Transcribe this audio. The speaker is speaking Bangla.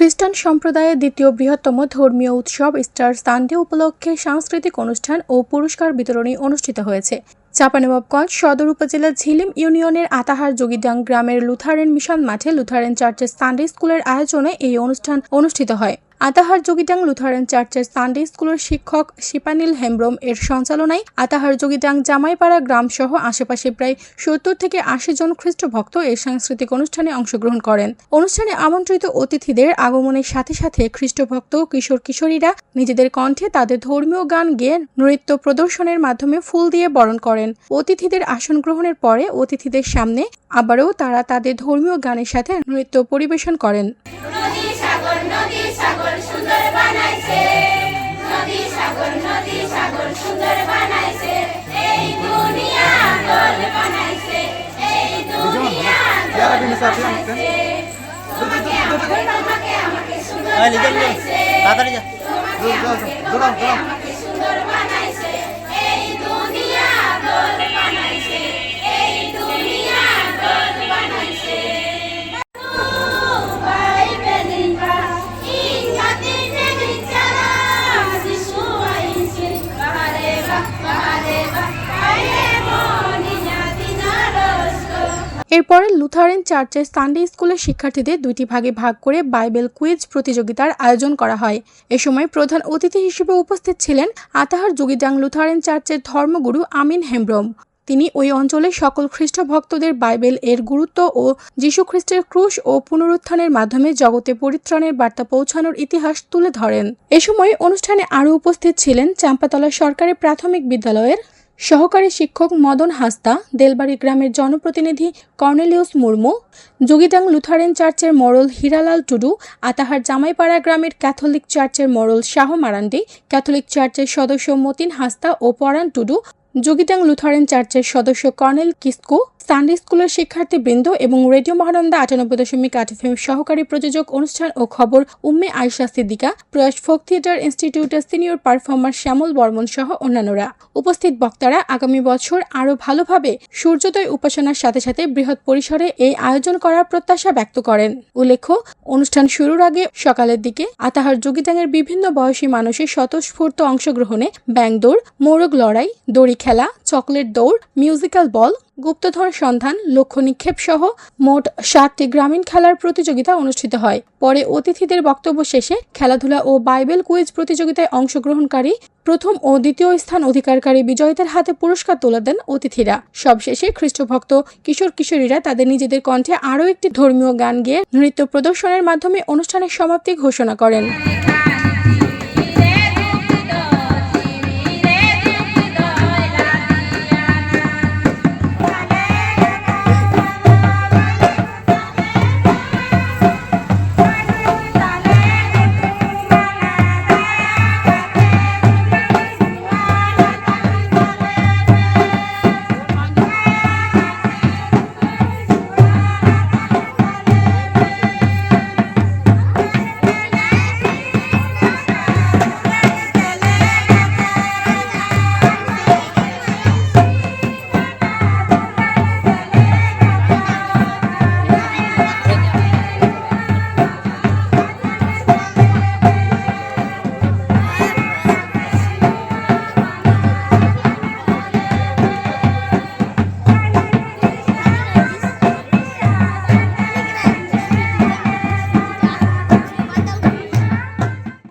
খ্রিস্টান সম্প্রদায়ের দ্বিতীয় বৃহত্তম ধর্মীয় উৎসব স্টার সানডে উপলক্ষে সাংস্কৃতিক অনুষ্ঠান ও পুরস্কার বিতরণী অনুষ্ঠিত হয়েছে। চাপানবাবগঞ্জ সদর উপজেলার ঝিলিম ইউনিয়নের আতাহার যোগীডাং গ্রামের লুথারেন মিশন মাঠে লুথারেন চার্চের সানডে স্কুলের আয়োজনে এই অনুষ্ঠান অনুষ্ঠিত হয়। আতাহার যোগীডাং লুথারেন চার্চের সানডে স্কুলের শিক্ষক শিপানিল হেমব্রম এর সঞ্চালনায় আতাহার যোগীডাং জামাইপাড়া গ্রাম সহ আশেপাশে প্রায় সত্তর থেকে আশি জন খ্রিস্ট ভক্ত এই সাংস্কৃতিক অনুষ্ঠানে অংশগ্রহণ করেন। অনুষ্ঠানে আমন্ত্রিত অতিথিদের আগমনের সাথে সাথে খ্রিস্টভক্ত কিশোর কিশোরীরা নিজেদের কণ্ঠে তাদের ধর্মীয় গান গেয়ে নৃত্য প্রদর্শনের মাধ্যমে ফুল দিয়ে বরণ করেন। অতিথিদের আসন গ্রহণের পরে অতিথিদের সামনে আবারও তারা তাদের ধর্মীয় গানের সাথে নৃত্য পরিবেশন করেন। সুন্দর বানাইছে এই দুনিয়া গোল বানাইছে এই দুনিয়া গোল বানাইছে। তোমাকে আমাকে তোমাকে আমাকে সুন্দর আয় লিখে নে। বানাইছে। তাড়াতাড়ি যা। দৌড়াও আমাকে এরপরে লুথারেন চার্চের সানডে স্কুলের শিক্ষার্থীদের দুইটি ভাগে ভাগ করে বাইবেল কুইজ প্রতিযোগিতার আয়োজন করা হয়। এ সময় প্রধান অতিথি হিসেবে উপস্থিত ছিলেন আতাহার যোগীডাং লুথারেন চার্চের ধর্মগুরু আমিন হেমব্রম। তিনি ওই অঞ্চলের সকল খ্রিস্ট ভক্তদের বাইবেল এর গুরুত্ব ও যীশু খ্রিস্টের ক্রুশ ও পুনরুত্থানের মাধ্যমে জগতে পরিত্রাণের বার্তা পৌঁছানোর ইতিহাস তুলে ধরেন। এ সময় অনুষ্ঠানে আরও উপস্থিত ছিলেন চাম্পাতলা সরকারি প্রাথমিক বিদ্যালয়ের সহকারী শিক্ষক মদন হাস্তা, দেলবাড়ি গ্রামের জনপ্রতিনিধি কর্নেলিয়াস মুর্মু, যোগিদাং লুথারেন চার্চের মরল হীরালাল টুডু, আতাহার জামাইপাড়া গ্রামের ক্যাথলিক চার্চের মরল শাহ মারান্ডি, ক্যাথলিক চার্চের সদস্য মতিন হাস্তা ও পরাণ টুডু, যোগিদাং লুথারেন চার্চের সদস্য কর্নেল কিস্কু সানডে স্কুলের শিক্ষার্থীবৃন্দ এবং রেডিও মহানন্দা আটানব্বই দশমিক আট এফএম সহকারী প্রযোজক অনুষ্ঠান ও খবর উম্মে আয়শা সিদ্দিকা, প্রয়াস ফোক থিয়েটার ইনস্টিটিউটের সিনিয়র পারফর্মার শ্যামল বর্মন সহ অন্যান্যরা। উপস্থিত বক্তারা আগামী বছর আরও ভালোভাবে সূর্যোদয় উপাসনার সাথে সাথে বৃহৎ পরিসরে এই আয়োজন করার প্রত্যাশা ব্যক্ত করেন। উল্লেখ্য, অনুষ্ঠান শুরুর আগে সকালের দিকে আতাহার যোগিদাঙের বিভিন্ন বয়সী মানুষের স্বতঃস্ফূর্ত অংশগ্রহণে ব্যাংদৌড় মোরগ লড়াই, দড়ি খেলা, চকলেট দৌড়, মিউজিক্যাল বল গুপ্তধর সন্ধান, লক্ষ্য নিক্ষেপ সহ মোট সাতটি গ্রামীণ খেলার প্রতিযোগিতা অনুষ্ঠিত হয়। পরে অতিথিদের বক্তব্য শেষে খেলাধুলা ও বাইবেল কুইজ প্রতিযোগিতায় অংশগ্রহণকারী প্রথম ও দ্বিতীয় স্থান অধিকারকারী বিজয়ীদের হাতে পুরস্কার তুলে দেন অতিথিরা। সবশেষে খ্রিস্টভক্ত কিশোর কিশোরীরা তাদের নিজেদের কণ্ঠে আরও একটি ধর্মীয় গান গেয়ে নৃত্য প্রদর্শনের মাধ্যমে অনুষ্ঠানের সমাপ্তি ঘোষণা করেন।